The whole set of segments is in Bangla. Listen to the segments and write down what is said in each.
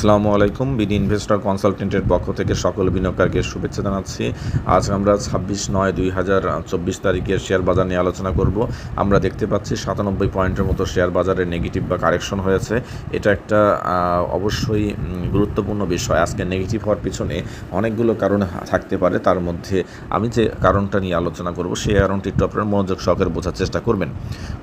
আসসালামু আলাইকুম। বিডি ইনভেস্টর কনসালটেন্টের পক্ষ থেকে সকল বিনিয়োগকারীকে শুভেচ্ছা জানাচ্ছি। আজ আমরা ছাব্বিশ নয় দুই হাজার চব্বিশ তারিখের শেয়ার বাজার নিয়ে আলোচনা করব। আমরা দেখতে পাচ্ছি সাতানব্বই পয়েন্টের মতো শেয়ার বাজারে নেগেটিভ বা কারেকশন হয়েছে। এটা একটা অবশ্যই গুরুত্বপূর্ণ বিষয়। আজকে নেগেটিভ হওয়ার পিছনে অনেকগুলো কারণ থাকতে পারে। তার মধ্যে আমি যে কারণটা নিয়ে আলোচনা করব, সেই কারণটি একটু আপনারা মনোযোগ সহকারে বোঝার চেষ্টা করবেন।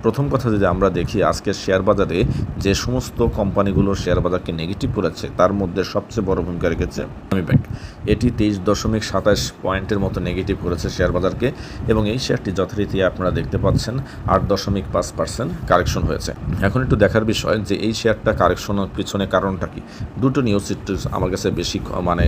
প্রথম কথা যদি আমরা দেখি, আজকের শেয়ার বাজারে যে সমস্ত কোম্পানিগুলো শেয়ার বাজারকে নেগেটিভ করেছে তার মধ্যে সবচেয়ে বড় ভূমিকা রেখেছে ইসলামী ব্যাংক এটি তেইশ দশমিক সাতাশ পয়েন্টের মতো নেগেটিভ করেছে শেয়ার বাজারকে এবং এই শেয়ারটি যথারীতি আপনারা দেখতে পাচ্ছেন, আট দশমিক পাঁচ পার্সেন্ট কারেকশন হয়েছে। এখন একটু দেখার বিষয় যে এই শেয়ারটা কারেকশনের পিছনে কারণটা কি? দুটো নিউজ আমার কাছে বেশি মানে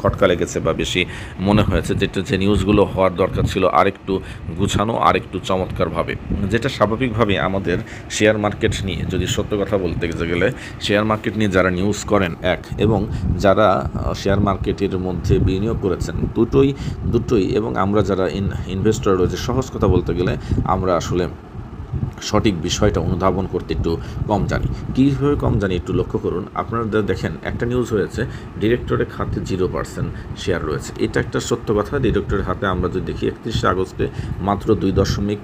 খটকা লেগেছে বা বেশি মনে হয়েছে, যেটা যে নিউজগুলো হওয়ার দরকার ছিল আরেকটু গুছানো আর একটু চমৎকারভাবে। যেটা স্বাভাবিকভাবে আমাদের শেয়ার মার্কেট নিয়ে, যদি সত্য কথা বলতে গেলে শেয়ার মার্কেট নিয়ে যারা নিউজ করেন, এক, এবং যারা শেয়ার মার্কেটের মধ্যে বিনিয়োগ করেছেন, দুটোই দুটোই, এবং আমরা যারা ইনভেস্টর রয়েছে, সহজ কথা বলতে গেলে, আমরা আসলে সঠিক বিষয়টা অনুধাবন করতে একটু কম জানি। কীভাবে কম জানি একটু লক্ষ্য করুন। আপনারা দেখেন, একটা নিউজ হয়েছে ডিরেক্টরের খাতে জিরো পার্সেন্ট শেয়ার রয়েছে। এটা একটা সত্য কথা ডিরেক্টরের হাতে আমরা যদি দেখি, একত্রিশে আগস্টে মাত্র দুই দশমিক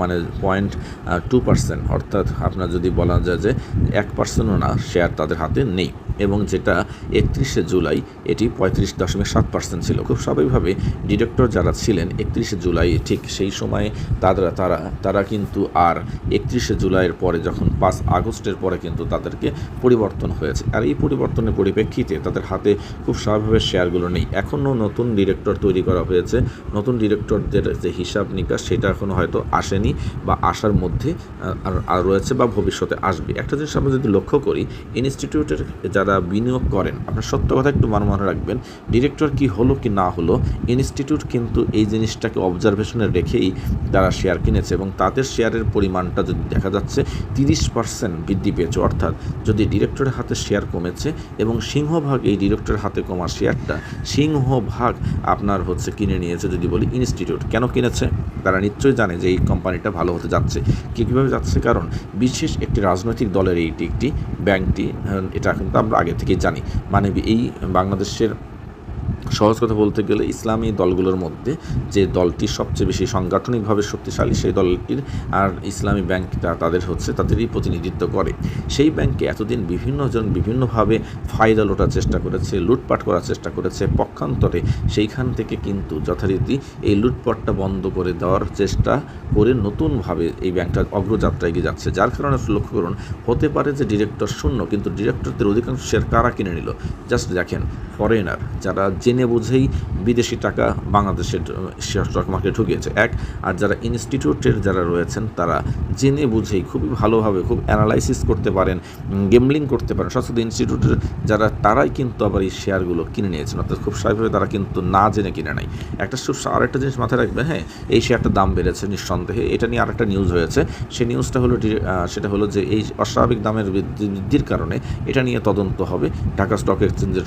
মানে পয়েন্ট টু পার্সেন্ট অর্থাৎ আপনার যদি বলা যায় যে এক পার্সেন্টও না শেয়ার তাদের হাতে নেই। এবং যেটা একত্রিশে জুলাই, এটি পঁয়ত্রিশ দশমিক সাত পার্সেন্ট ছিল। খুব স্বাভাবিকভাবে ডিরেক্টর যারা ছিলেন, একত্রিশে জুলাই ঠিক সেই সময়ে তারা তারা তারা কিন্তু আর একত্রিশে জুলাইয়ের পরে যখন পাঁচ আগস্টের পরে কিন্তু তাদেরকে পরিবর্তন হয়েছে। আর এই পরিবর্তনের পরিপ্রেক্ষিতে তাদের হাতে খুব স্বাভাবিকভাবে শেয়ারগুলো নেই। এখনও নতুন ডিরেক্টর তৈরি করা হয়েছে। নতুন ডিরেক্টরদের যে হিসাব নিকাশ, সেটা এখনও হয়তো আসেনি বা আসার মধ্যে আর রয়েছে বা ভবিষ্যতে আসবে। একটা জিনিস আমরা যদি লক্ষ্য করি, ইনস্টিটিউটের যারা বিনিয়োগ করেন, আপনার সত্য কথা একটু মান মনে রাখবেন, ডিরেক্টর কি হলো কি না হলো, ইনস্টিটিউট কিন্তু এই জিনিসটাকে অবজারভেশনে রেখেই তারা শেয়ার কিনেছে এবং তাদের শেয়ারের পরিমাণটা যদি দেখা যাচ্ছে তিরিশ পার্সেন্ট বৃদ্ধি পেয়েছে। অর্থাৎ যদি ডিরেক্টরের হাতে শেয়ার কমেছে এবং সিংহভাগ এই ডিরেক্টরের হাতে কমা শেয়ারটা সিংহভাগ আপনার হচ্ছে কিনে নিয়েছে যদি বলি ইনস্টিটিউট কেন কিনেছে? তারা নিশ্চয়ই জানে যে এই কোম্পানিটা ভালো হতে যাচ্ছে। কী কীভাবে যাচ্ছে? কারণ বিশেষ একটি রাজনৈতিক দলের এইটি একটি ব্যাংকটি আহ, এটা কিন্তু আমরা আগে থেকেই জানি। মানে এই বাংলাদেশের সহজ কথা বলতে গেলে ইসলামী দলগুলোর মধ্যে যে দলটি সবচেয়ে বেশি সাংগঠনিকভাবে শক্তিশালী, সেই দলটির আর ইসলামী ব্যাংকটা তাদের হচ্ছে, তাদেরই প্রতিনিধিত্ব করে। সেই ব্যাংকে এতদিন বিভিন্নজন বিভিন্নভাবে ফায়দা লোটার চেষ্টা করেছে, লুটপাট করার চেষ্টা করেছে। পক্ষান্তরে সেইখান থেকে কিন্তু যথারীতি এই লুটপাটটা বন্ধ করে দেওয়ার চেষ্টা করে নতুনভাবে এই ব্যাংকটা অগ্রযাত্রা এগিয়ে যাচ্ছে। যার কারণে লক্ষ্য করুন, হতে পারে যে ডিরেক্টর শূন্য, কিন্তু ডিরেক্টরদের অধিকাংশ কারা কিনে নিল? জাস্ট দেখেন ফরেনার যারা জেনে বুঝেই বিদেশি টাকা বাংলাদেশের শেয়ার স্টক মার্কেটে ঢুকিয়েছে এক, আর যারা ইনস্টিটিউটের যারা রয়েছেন, তারা জেনে বুঝেই খুবই ভালোভাবে খুব অ্যানালাইসিস করতে পারেন গেমলিং করতে পারেন। সরস্বতী ইনস্টিটিউটের যারা তারাই কিন্তু আবার এই শেয়ারগুলো কিনে নিয়েছেন। অর্থাৎ খুব স্বাভাবিকভাবে তারা কিন্তু না জেনে কিনে নেয়। একটা খুব আরেকটা জিনিস মাথায় রাখবেন হ্যাঁ এই শেয়ারটার দাম বেড়েছে নিঃসন্দেহে। এটা নিয়ে আরেকটা নিউজ হয়েছে। সেই নিউজটা হলো সেটা হলো যে এই অস্বাভাবিক দামের বৃদ্ধি- বৃদ্ধির কারণে এটা নিয়ে তদন্ত হবে। ঢাকা স্টক এক্সচেঞ্জের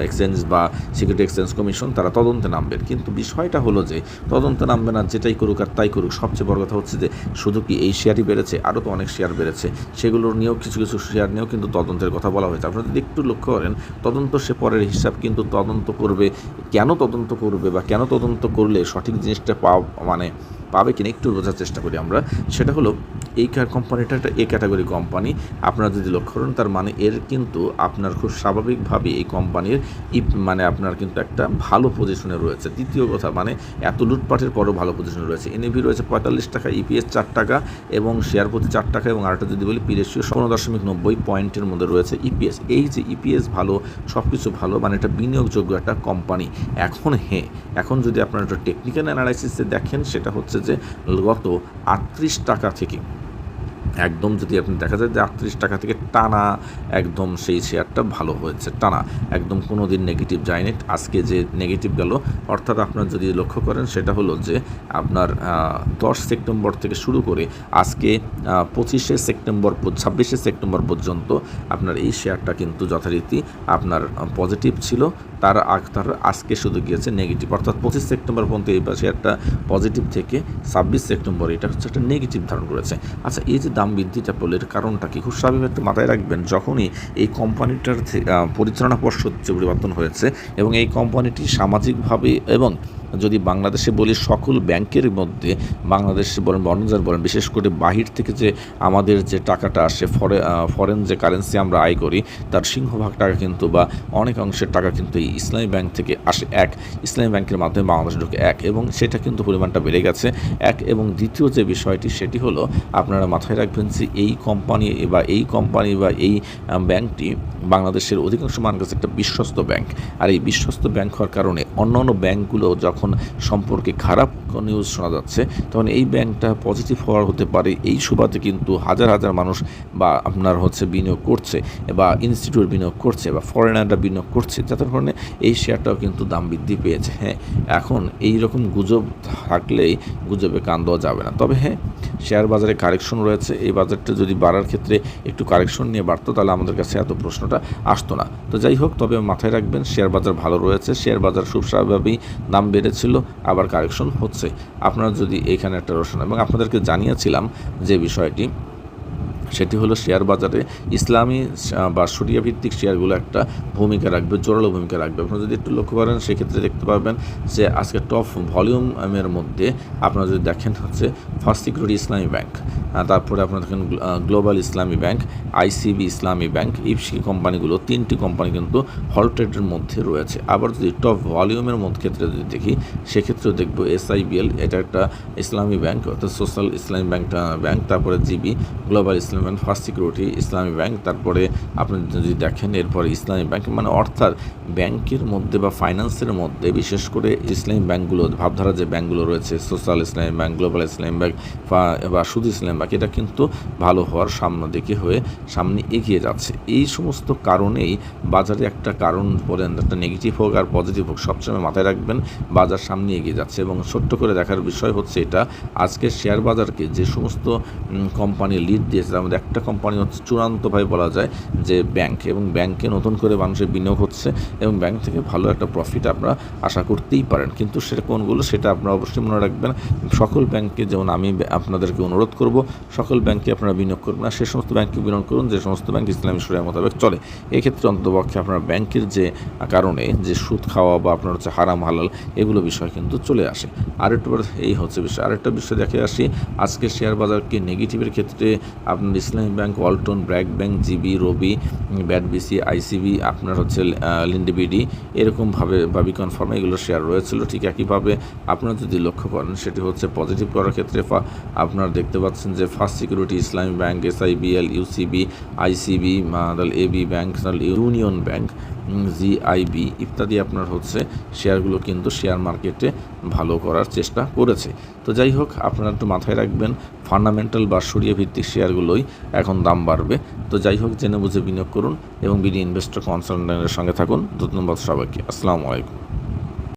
এক্সচেঞ্জ বা সিকিউরিটি এক্সচেঞ্জ কমিশন তারা তদন্তে নামবেন। কিন্তু বিষয়টা হলো যে তদন্তে নামবে না, যেটাই করুক আর তাই করুক। সবচেয়ে বড় কথা হচ্ছে যে শুধু কি এই শেয়ারই বেড়েছে? আরও তো অনেক শেয়ার বেড়েছে। সেগুলোর নিয়েও কিছু কিছু শেয়ার নিয়েও কিন্তু তদন্তের কথা বলা হয়েছে। আপনারা যদি একটু লক্ষ্য করেন, তদন্ত সে পরের হিসাব কিন্তু তদন্ত করবে। কেন তদন্ত করবে বা কেন তদন্ত করলে সঠিক জিনিসটা পাওয়া মানে পাবে কিনা একটু বোঝার চেষ্টা করি আমরা। সেটা হলো, এই কোম্পানিটা একটা এ ক্যাটাগরি কোম্পানি আপনারা যদি লক্ষ্য করেন, তার মানে এর কিন্তু আপনার খুব স্বাভাবিকভাবে এই কোম্পানির মানে আপনার কিন্তু একটা ভালো পজিশনে রয়েছে। দ্বিতীয় কথা মানে এত লুটপাটের পরও ভালো পজিশনে রয়েছে। এনএভি রয়েছে পঁয়তাল্লিশ টাকা ইপিএস চার টাকা এবং শেয়ার প্রতি চার টাকা এবং আরেকটা যদি বলি পিরেশিও ষোলো দশমিক নব্বই পয়েন্টের মধ্যে রয়েছে ইপিএস এই যে ইপিএস ভালো সব কিছু ভালো মানে এটা বিনিয়োগযোগ্য একটা কোম্পানি এখন হ্যাঁ এখন যদি আপনার একটা টেকনিক্যাল অ্যানালাইসিসে দেখেন, সেটা হচ্ছে যে গত আটত্রিশ টাকা থেকে, একদম যদি আপনি দেখা যায় যে আটত্রিশ টাকা থেকে টানা একদম সেই শেয়ারটা ভালো হয়েছে, টানা, একদম কোনো দিন নেগেটিভ যায়নি। আজকে যে নেগেটিভ গেল, অর্থাৎ আপনার যদি লক্ষ্য করেন সেটা হলো যে আপনার দশ সেপ্টেম্বর থেকে শুরু করে আজকে পঁচিশে সেপ্টেম্বর ছাব্বিশে সেপ্টেম্বর পর্যন্ত আপনার এই শেয়ারটা কিন্তু যথারীতি আপনার পজিটিভ ছিল। তার আগ তার আজকে শুধু গিয়েছে নেগেটিভ অর্থাৎ পঁচিশ সেপ্টেম্বর পর্যন্ত এই একটা পজিটিভ থেকে ছাব্বিশ সেপ্টেম্বর এটা হচ্ছে একটা নেগেটিভ ধারণ করেছে। আচ্ছা এই যে দাম বৃদ্ধিটা বলে এর কারণটা কি? খুব স্বাভাবিক একটা মাথায় রাখবেন, যখনই এই কোম্পানিটার পরিচালনা পর্ষদ পরিবর্তন হয়েছে এবং এই কোম্পানিটি সামাজিকভাবে এবং যদি বাংলাদেশে বলি সকল ব্যাংকের মধ্যে বাংলাদেশে বলেন বর্ণজার বলেন, বিশেষ করে বাহির থেকে যে আমাদের যে টাকাটা আসে, ফরে ফরেন যে কারেন্সি আমরা আয় করি, তার সিংহভাগ টাকা কিন্তু বা অনেক অংশের টাকা কিন্তু এই ইসলামী ব্যাংক থেকে আসে এক। ইসলামী ব্যাংকের মাধ্যমে বাংলাদেশ ঢুকে এক এবং সেটা কিন্তু পরিমাণটা বেড়ে গেছে এক এবং দ্বিতীয় যে বিষয়টি সেটি হলো, আপনারা মাথায় রাখবেন যে এই কোম্পানি বা এই কোম্পানি বা এই ব্যাংকটি বাংলাদেশের অধিকাংশ মানুষের কাছে একটা বিশ্বস্ত ব্যাংক। আর এই বিশ্বস্ত ব্যাংক হওয়ার কারণে অন্যান্য ব্যাংকগুলো যখন সম্পর্কে খারাপ নিউজ শোনা যাচ্ছে। তখন এই ব্যাংকটা পজিটিভ হওয়ার হতে পারে এই সুবাদে কিন্তু হাজার হাজার মানুষ বা আপনার হচ্ছে বিনিয়োগ করছে বা ইনস্টিটিউট বিনিয়োগ করছে বা ফরেনাররা বিনিয়োগ করছে যার কারণে এই শেয়ারটাও কিন্তু দাম বৃদ্ধি পেয়েছে। হ্যাঁ এখন এই রকম গুজব থাকলেই গুজবে কান দেওয়া যাবে না। তবে হ্যাঁ শেয়ার বাজারে কারেকশন রয়েছে। এই বাজারটা যদি বাড়ার ক্ষেত্রে একটু কারেকশন নিয়ে বাড়তো, তাহলে আমাদের কাছে এত প্রশ্নটা আসতো না। তো যাই হোক, তবে মাথায় রাখবেন শেয়ার বাজার ভালো রয়েছে। শেয়ার বাজার খুব স্বাভাবিকভাবেই ছিল আবার কারেকশন হচ্ছে। আপনারা যদি এখানে একটা রোশন এবং আপনাদেরকে জানিয়েছিলাম যে বিষয়টি সেটি হলো শেয়ার বাজারে ইসলামী বা সরিয়া ভিত্তিক শেয়ারগুলো একটা ভূমিকা রাখবে, জোরালো ভূমিকা রাখবে। আপনারা যদি একটু লক্ষ্য করেন, সেক্ষেত্রে দেখতে পাবেন যে আজকে টপ ভলিউমের মধ্যে আপনারা যদি দেখেন হচ্ছে ফার্স্ট সিকিউরিটি ইসলামী ব্যাংক তারপরে আপনারা দেখেন global Islami bank, ICB Islami bank ইপসি কোম্পানিগুলো, তিনটি কোম্পানি কিন্তু হলটেডের মধ্যে রয়েছে। আবার যদি টপ ভলিউমের মধ্যে ক্ষেত্রে যদি দেখি, সেক্ষেত্রেও দেখব এসআইবিএল, এটা একটা ইসলামী ব্যাংক, অর্থাৎ সোশ্যাল ইসলামী ব্যাংক ব্যাংক, তারপরে GB, global Islami bank, first security Islami bank, তারপরে আপনি যদি দেখেন এরপরে ইসলামী ব্যাংক মানে অর্থাৎ ব্যাংকের মধ্যে বা ফাইন্যান্সের মধ্যে বিশেষ করে ইসলামী ব্যাংকগুলো, ভাবধারা যে ব্যাংকগুলো রয়েছে, social Islami bank, global Islami bank বা- শুধু ইসলামী ব্যাংক, এটা কিন্তু ভালো হওয়ার সামনে দিকে হয়ে সামনে এগিয়ে যাচ্ছে। এই সমস্ত কারণেই বাজারে একটা কারণ বলেন একটা নেগেটিভ হোক আর পজিটিভ হোক, সবসময় মাথায় রাখবেন, বাজার সামনে এগিয়ে যাচ্ছে। এবং ছোট্ট করে দেখার বিষয় হচ্ছে এটা, আজকে শেয়ার বাজারকে যে সমস্ত কোম্পানি লিড দিয়েছে মধ্যে একটা কোম্পানি হচ্ছে চূড়ান্তভাবে বলা যায় যে ব্যাংক এবং ব্যাংকে নতুন করে মানুষের বিনিয়োগ হচ্ছে এবং ব্যাংক থেকে ভালো একটা প্রফিট আপনারা আশা করতেই পারেন। কিন্তু সেটা কোনগুলো সেটা আপনারা অবশ্যই মনে রাখবেন। সকল ব্যাংকে যেমন আমি আপনাদেরকে অনুরোধ করব, সকল ব্যাংকে আপনারা বিনিয়োগ করবেন না সে সমস্ত ব্যাংকে বিনিয়োগ করুন, যে সমস্ত ব্যাংক ইসলামী শরিয়া মোতাবেক চলে। এক্ষেত্রে অন্তপক্ষে আপনার ব্যাংকের যে কারণে যে সুদ খাওয়া বা আপনার হচ্ছে হারাম, হালাল এগুলো বিষয় কিন্তু চলে আসে। আরেকটা এই হচ্ছে বিষয়। আরেকটা বিষয় দেখে আসি আজকে শেয়ার বাজারকে নেগেটিভের ক্ষেত্রে আপনার Islami bank Walton BRAC bank GB Robi BAT BC ICB আপনার হচ্ছে লিন্ডিবিডি এরকমভাবে বা বিকন ফার্মা এগুলো শেয়ার রয়েছিল, ঠিক একইভাবে আপনারা যদি লক্ষ্য করেন, সেটি হচ্ছে পজিটিভ করার ক্ষেত্রে আপনারা দেখতে পাচ্ছেন যে first security Islami bank SIBL UCB ICB AB bank union bank GIB ইত্যাদি আপনার হচ্ছে শেয়ারগুলো কিন্তু শেয়ার মার্কেটে ভালো করার চেষ্টা করেছে। তো যাই হোক, আপনারা একটু মাথায় রাখবেন ফান্ডামেন্টাল বা সরিয়ে ভিত্তিক শেয়ারগুলোই এখন দাম বাড়বে। তো যাই হোক, জেনে বুঝে বিনিয়োগ করুন এবং বিডি ইনভেস্টর কনসালটেন্টের সঙ্গে থাকুন। ধন্যবাদ সবাইকে। আসসালামু আলাইকুম।